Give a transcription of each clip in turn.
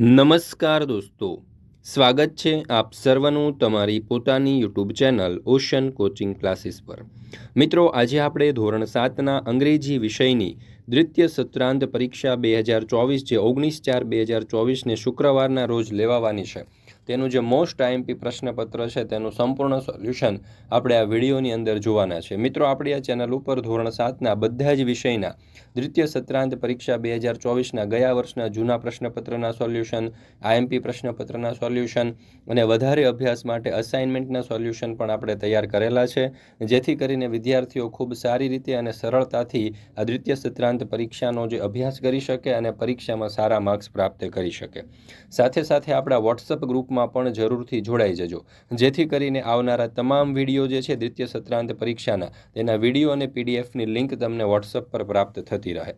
નમસ્કાર દોસ્તો. સ્વાગત છે આપ સર્વનું તમારી પોતાની YouTube channel Ocean coaching classes પર. મિત્રો, આજે આપણે ધોરણ સાતના અંગ્રેજી વિષયની દ્વિતીય સત્રાંત પરીક્ષા બે હજાર ચોવીસ જે ઓગણીસ ચાર બે હજાર ચોવીસને શુક્રવારના રોજ લેવાવાની છે. તેનું જે મોસ્ટ આઈએમપી પ્રશ્નપત્ર છે, તેનું સંપૂર્ણ સોલ્યુશન આપણે આ વિડીયોની અંદર જોવાના છે. મિત્રો, આપણી આ ચેનલ ઉપર ધોરણ સાતના બધા જ વિષયના દ્વિતીય સત્રાંત પરીક્ષા બે હજાર ચોવીસના ગયા વર્ષના જૂના પ્રશ્નપત્રના સોલ્યુશન આઈએમપી પ્રશ્નપત્રના સોલ્યુશન અને વધારે અભ્યાસ માટે અસાઇનમેન્ટના સોલ્યુશન પણ આપણે તૈયાર કરેલા છે. જેથી કરીને વિદ્યાર્થીઓ ખૂબ સારી રીતે અને સરળતાથી આ દ્વિતીય સત્રાંત પરીક્ષાનો જે અભ્યાસ કરી શકે અને પરીક્ષામાં સારા માર્ક્સ પ્રાપ્ત કરી શકે. સાથે સાથે આપણા વોટ્સઅપ ગ્રુપમાં પણ જરૂરથી જોડાઈ જજો. જેથી કરીને આવનારા તમામ વીડિયો જે છે દ્વિતીય સત્રાંત પરીક્ષાના, તેના વીડિયો અને પીડીએફની લિંક તમને વોટ્સઅપ પર પ્રાપ્ત થતી રહે.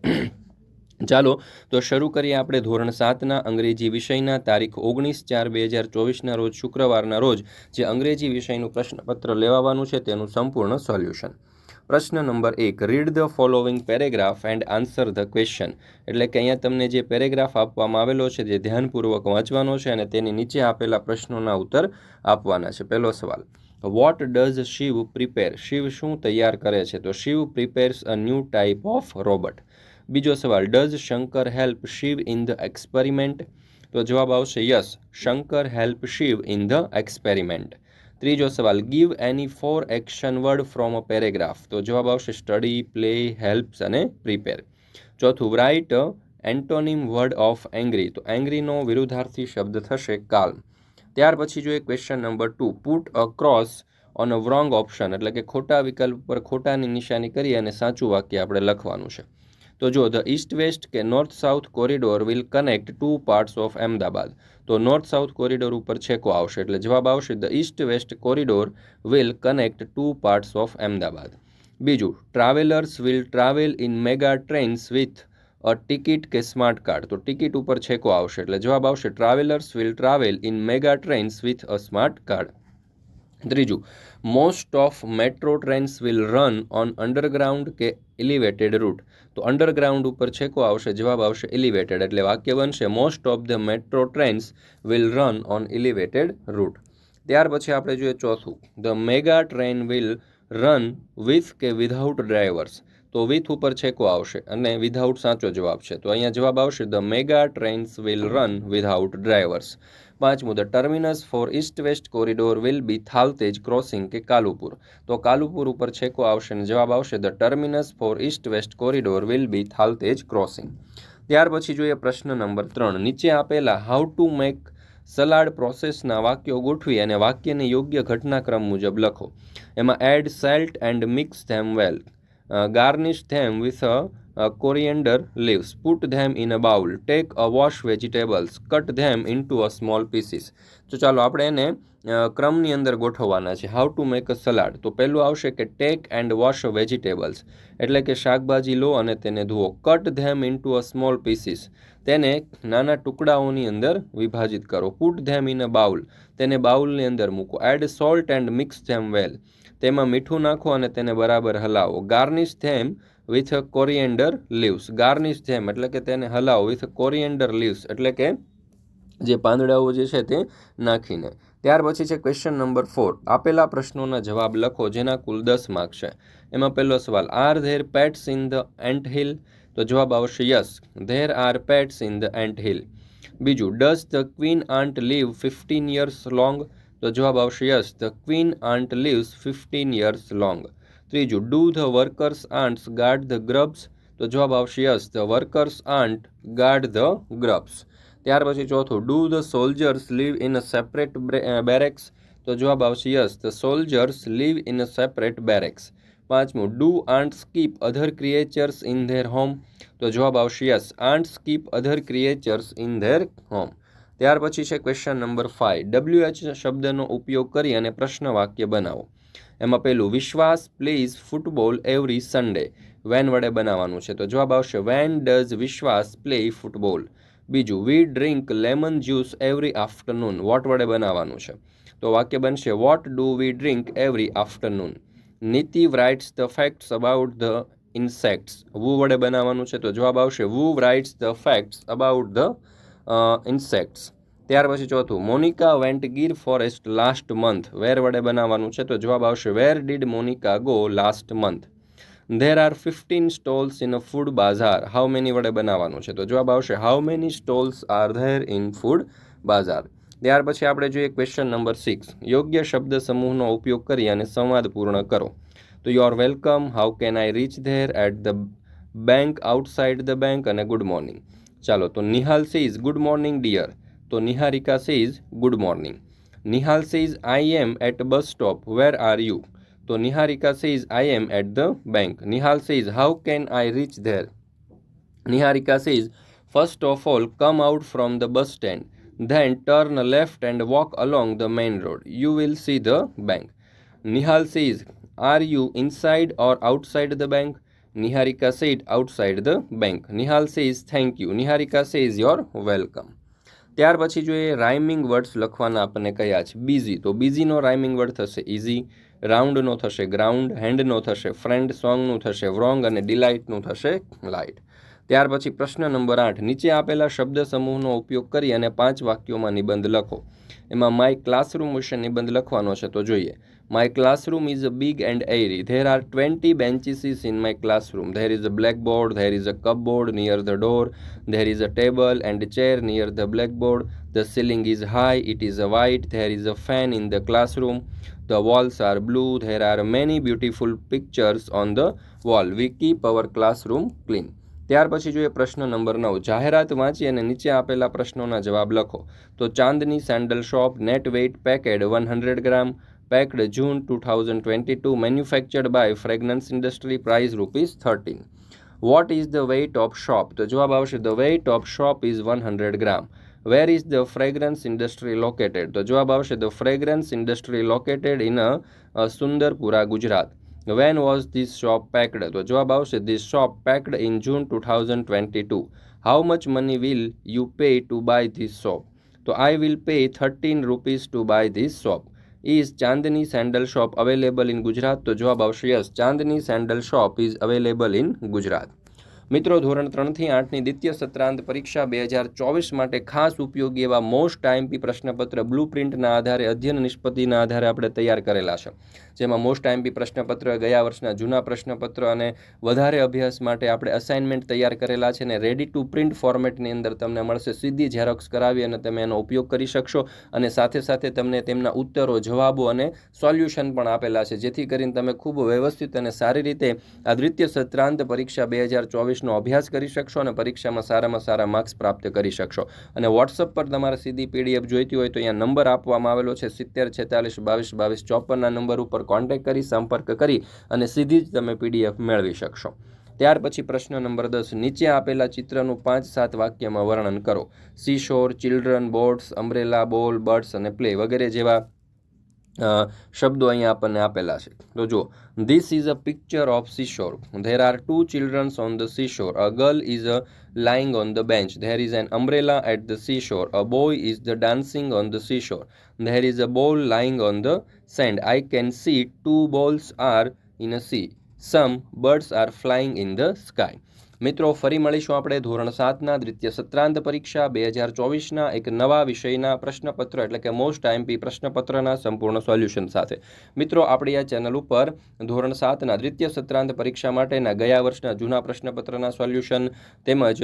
ચાલો, તો શરૂ કરીએ આપણે ધોરણ સાતના અંગ્રેજી વિષયના તારીખ ઓગણીસ ચાર બે હજાર ચોવીસના રોજ શુક્રવારના રોજ, જે અંગ્રેજી વિષયનું પ્રશ્નપત્ર લેવાવાનું છે તેનું સંપૂર્ણ સોલ્યુશન. પ્રશ્ન નંબર એક read the following paragraph and answer the question એટલે કે અહીંયા તમને જે પેરેગ્રાફ આપવામાં આવેલો છે, જે ધ્યાનપૂર્વક વાંચવાનો છે અને તેની નીચે આપેલા પ્રશ્નોના ઉત્તર આપવાના છે. પહેલો સવાલ what does Shiv prepare Shiv શું તૈયાર કરે છે? તો Shiv prepares a new type of robot બીજો સવાલ does Shankar help Shiv in the experiment તો જવાબ આવશે yes Shankar help Shiv in the experiment ત્રીજો સવાલ give any four action word from a paragraph તો જવાબ આવશે સ્ટડી પ્લે હેલ્પ્સ અને પ્રિપેર ચોથું write antonym word of angry તો એંગ્રીનો વિરુદ્ધાર્થી શબ્દ થશે કાલ્મ ત્યાર પછી જોઈએ question number two put a cross on a wrong option એટલે કે ખોટા વિકલ્પ પર ખોટાની નિશાની કરી અને સાચું વાક્ય આપણે લખવાનું છે. તો જો ધ ઇસ્ટ વેસ્ટ કે north south corridor will connect two parts of Ahmedabad. તો નોર્થ સાઉથ કોરિડોર ઉપર છેકો આવશે એટલે જવાબ આવશે the east west corridor will connect two parts of Ahmedabad. બીજું, travellers will travel in mega trains with a ticket કે smart card. તો ટિકિટ ઉપર છેકો આવશે એટલે જવાબ આવશે, travellers will travel in mega trains with a smart card. ત્રીજું most of metro trains will run on underground કે એલિવેટેડ રૂટ તો અંડરગ્રાઉન્ડ ઉપર છેકો આવશે, જવાબ આવશે એલિવેટેડ એટલે વાક્ય બનશે most of the metro trains will run on elevated route ત્યાર પછી આપણે જોઈએ ચોથું the mega train will run with કે વિધાઉટ ડ્રાઈવર્સ તો વિથ ઉપર છેકો આવશે અને વિધાઉટ સાચો જવાબ છે. તો અહીંયા જવાબ આવશે the mega trains will run without drivers પાંચમું the terminus for east west corridor will be Thaltej crossing કે કાલુપુર? તો કાલુપુર ઉપર છેકો આવશે અને જવાબ આવશે the terminus for east west corridor will be Thaltej crossing. ત્યાર પછી જોઈએ પ્રશ્ન નંબર ત્રણ. નીચે આપેલા હાઉ ટુ મેક સલાડ પ્રોસેસના વાક્યો ગોઠવી અને વાક્યને યોગ્ય ઘટનાક્રમ મુજબ લખો. એમાં add salt and mix them well garnish them with a leaves put them in a bowl take a wash vegetables cut them into a small pieces તો ચાલો આપણે એને ક્રમની અંદર ગોઠવવાના છે. How to make a salad તો પહેલું આવશે કે ટેક એન્ડ વોશ વેજીટેબલ્સ એટલે કે શાકભાજી લો અને તેને ધુઓ. Cut them into a small pieces તેને નાના ટુકડાઓની અંદર વિભાજિત કરો. Put them in a bowl તેને બાઉલની અંદર મૂકો. Add salt and mix them well તેમાં મીઠું નાખો અને તેને બરાબર હલાવો. Garnish them with coriander leaves garnish them એટલે કે તેને હલાવો વિથ કોરિએન્ડર લીવ્સ એટલે કે જે પાંદડાઓ જે છે તે નાખીને. ત્યાર પછી છે ક્વેશ્ચન નંબર ફોર આપેલા પ્રશ્નોના જવાબ લખો જેના કુલ દસ માર્ક છે. એમાં પહેલો સવાલ are there pets in the ant hill તો જવાબ આવશે yes there are pets in the ant hill બીજું does the queen ant live fifteen years long તો જવાબ આવશે yes the queen ant lives fifteen years long ત્રીજું do the workers ants guard the grubs તો જવાબ આવશે yes the workers ant guard the grubs ત્યાર પછી ચોથું do the soldiers live in a separate barracks તો જવાબ આવશે yes the soldiers live in a separate barracks પાંચમું do ant skip other creatures in their home તો જવાબ આવશે yes ant skip other creatures in their home ત્યાર પછી છે question number five W H શબ્દનો ઉપયોગ કરી અને પ્રશ્ન વાક્ય બનાવો. એમાં પહેલું, Vishwas plays football every Sunday when વડે બનાવવાનું છે. તો જવાબ આવશે, when does Vishwas play football? બીજું, we drink lemon juice every afternoon. What વડે બનાવવાનું છે. તો વાક્ય બનશે, what do we drink every afternoon? Niti writes the facts about the insects who વડે બનાવવાનું છે. તો જવાબ આવશે, who writes the facts about the insects ત્યાર પછી ચોથું, Monica went Gir forest last month. Where વડે બનાવવાનું છે, તો જવાબ આવશે, where did Monica go last month. There are fifteen stalls in a food bazaar. How many વડે બનાવવાનું છે, તો જવાબ આવશે, how many stalls are there in food bazaar. ત્યાર પછી આપણે જોઈએ ક્વેશ્ચન નંબર સિક્સ. યોગ્ય શબ્દ સમૂહનો ઉપયોગ કરી અને સંવાદ પૂર્ણ કરો. તો you are welcome how can I reach there at the bank outside the bank અને ગુડ મોર્નિંગ ચાલો તો Nihal says good morning dear તો Niharika says good morning Nihal says I am at bus stop where are you તો Niharika says I am at the bank Nihal says how can I reach there Niharika says first of all come out from the bus stand then turn left and walk along the main road. You will see the bank. Nihal says, Are you inside or outside the bank? Niharika said, Outside the bank. Nihal says, Thank you. Niharika says, You're welcome. ત્યાર પછી જોઈએ rhyming words લખવાના આપણને કયા છે? Busy તો બીઝીનો rhyming word થશે ઇઝી રાઉન્ડનો થશે ગ્રાઉન્ડ હેન્ડનો થશે ફ્રેન્ડ સોંગનું થશે વ્રોંગ અને ડિલાઇટનું થશે લાઇટ ત્યાર પછી પ્રશ્ન નંબર આઠ. નીચે આપેલા શબ્દ સમૂહનો ઉપયોગ કરી અને પાંચ વાક્યોમાં નિબંધ લખો. એમાં માય ક્લાસરૂમ વિશે નિબંધ લખવાનો છે તો જોઈએ. My classroom is a big and airy there are twenty benches in my classroom there is a blackboard there is a cupboard near the door there is a table and chair near the blackboard the ceiling is high it is a white there is a fan in the classroom The walls are blue. There are many beautiful pictures on the wall. We keep our classroom clean. ત્યાર પછી જોઈએ પ્રશ્ન number નવ જાહેરાત વાંચી અને નીચે આપેલા પ્રશ્નોના જવાબ લખો તો Chandni sandal shop, net weight packed one hundred gram packed June two thousand twenty two manufactured by fragrance industry price rupees thirteen what is the weight of soap તો જવાબ આવશે the weight of soap is one hundred gram where is the fragrance industry located તો જવાબ આવશે the fragrance industry located in a Sundarpura Gujarat when was this soap packed તો જવાબ આવશે this soap packed in June two thousand twenty two how much money will you pay to buy this soap તો I will pay thirteen rupees to buy this soap Is Chandni sandal shop available in Gujarat? તો જવાબ આવશે yes Chandni sandal shop is available in Gujarat. મિત્રો, ધોરણ ત્રણથી આઠની દ્વિતીય સત્રાંત પરીક્ષા બે હજાર ચોવીસ માટે ખાસ ઉપયોગી એવા મોસ્ટ આઈએમપી પ્રશ્નપત્ર બ્લુ પ્રિન્ટના આધારે, અધ્યયન નિષ્પત્તિના આધારે આપણે તૈયાર કરેલા છે. જેમાં મોસ્ટ આઈએમપી પ્રશ્નપત્ર, ગયા વર્ષના જૂના પ્રશ્નપત્ર અને વધારે અભ્યાસ માટે આપણે અસાઇનમેન્ટ તૈયાર કરેલા છે અને રેડી ટુ પ્રિન્ટ ફોર્મેટની અંદર તમને મળશે સીધી ઝેરોક્સ કરાવી અને તમે એનો ઉપયોગ કરી શકશો અને સાથે સાથે તમને તેમના ઉત્તરો, જવાબો અને સોલ્યુશન પણ આપેલા છે. જેથી કરીને તમે ખૂબ વ્યવસ્થિત અને સારી રીતે આ દ્વિતીય સત્રાંત પરીક્ષા બે હજાર ચોવીસનો અભ્યાસ કરી શકશો અને પરીક્ષામાં સારામાં સારા માર્ક્સ પ્રાપ્ત કરી શકશો. અને વોટ્સઅપ પર તમારે સીધી પીડીએફ જોઈતી હોય તો અહીંયા નંબર આપવામાં આવેલો છે, સિત્તેર, છેતાલીસ, બાવીસ બાવીસ, ચોપનના નંબર ઉપર કોન્ટેક્ટ કરી, સંપર્ક કરી અને સીધી જ તમે પીડીએફ મેળવી શકશો. ત્યાર પછી પ્રશ્ન નંબર દસ, નીચે આપેલા ચિત્રનું પાંચ સાત વાક્યમાં વર્ણન કરો. Sea shore children boats umbrella ball birds અને પ્લે વગેરે જેવા શબ્દો અહીંયા આપણને આપેલા છે તો જો this is a picture of seashore there are two childrens on the seashore a girl is a lying on the bench there is an umbrella at the seashore a boy is the dancing on the seashore there is a ball lying on the sand i can see two balls are in a sea some birds are flying in the sky મિત્રો, ફરી મળીશું આપણે ધોરણ સાતના દ્વિતીય સત્રાંત પરીક્ષા બે હજાર ચોવીસના એક નવા વિષયના પ્રશ્નપત્ર, એટલે કે મોસ્ટ આઈએમપી પ્રશ્નપત્રના સંપૂર્ણ સોલ્યુશન સાથે. મિત્રો, આપણી આ ચેનલ ઉપર ધોરણ સાતના દ્વિતીય સત્રાંત પરીક્ષા માટેના ગયા વર્ષના જૂના પ્રશ્નપત્રના સોલ્યુશન તેમજ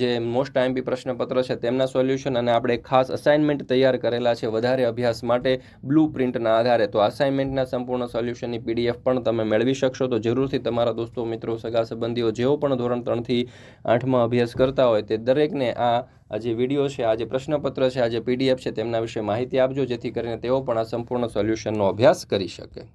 જે મોસ્ટ આઈએમપી પ્રશ્નપત્ર છે તેમના સોલ્યુશન અને આપણે ખાસ અસાઇનમેન્ટ તૈયાર કરેલા છે વધારે અભ્યાસ માટે બ્લુ પ્રિન્ટના આધારે, તો અસાઇનમેન્ટના સંપૂર્ણ સોલ્યુશનની પીડીએફ પણ તમે મેળવી શકશો. તો જરૂરથી તમારા દોસ્તો, મિત્રો સગા સંબંધીઓ જેઓ પણ ધોરણ ત્રણથી આઠમાં અભ્યાસ કરતા હોય તે દરેકને આ આ જે વીડિયો છે, આ જે પ્રશ્નપત્ર છે, આ જે પીડીએફ છે, તેમના વિશે માહિતી આપજો, જેથી કરીને તેઓ પણ આ સંપૂર્ણ સોલ્યુશનનો અભ્યાસ કરી શકે.